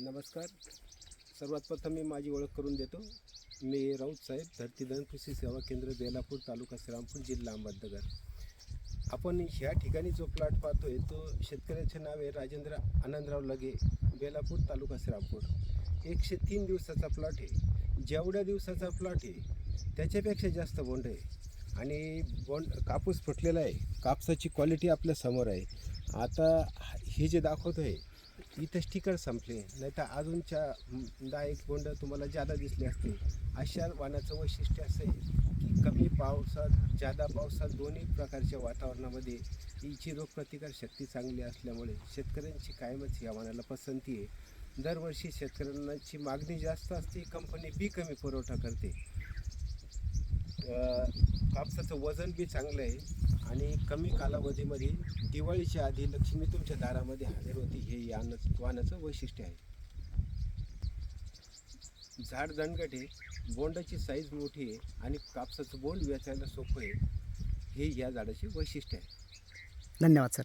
नमस्कार. सर्वात प्रथम मी माझी ओळख करून देतो. मी राऊत साहेब धरतीधन कृषी सेवा केंद्र बेलापूर तालुका श्रीरामपूर जिल्हा अहमदनगर. आपण ह्या ठिकाणी जो प्लॉट पाहतोय तो शेतकऱ्याचे नाव आहे राजेंद्र आनंदराव लगे बेलापूर तालुका श्रीरामपूर. एकशे तीन दिवसाचा प्लॉट आहे. जेवढ्या दिवसाचा प्लॉट आहे त्याच्यापेक्षा जास्त बोंड आहे. आणि बोंड कापूस फुटलेला आहे. कापसाची क्वालिटी आपल्यासमोर आहे. आता हे जे दाखवतोय इथं स्टिकर संपले. नाही तर अजूनच्या दा दहा एक बोंड तुम्हाला जादा दिसले असते अशा वाणाचं वैशिष्ट्य असं आहे की कमी पावसात जादा पावसात दोन्ही प्रकारच्या वातावरणामध्ये हिची रोगप्रतिकार शक्ती चांगली असल्यामुळे शेतकऱ्यांची कायमच या वाणाला पसंती आहे. दरवर्षी शेतकऱ्यांची मागणी जास्त असते कंपनी बी कमी पुरवठा करते. कापसाचं वजन बी चांगलं आहे. आणि कमी कालावधीमध्ये दिवाळीच्या आधी लक्ष्मी तुमच्या दारामध्ये हजर होती. हे यान वाहनाचं वैशिष्ट्य आहे. झाड दणकट आहे. बोंडाची साईज मोठी आहे. आणि कापसाचं बोंड वेचायला सोपं आहे. हे या झाडाचे वैशिष्ट्य आहे. धन्यवाद सर.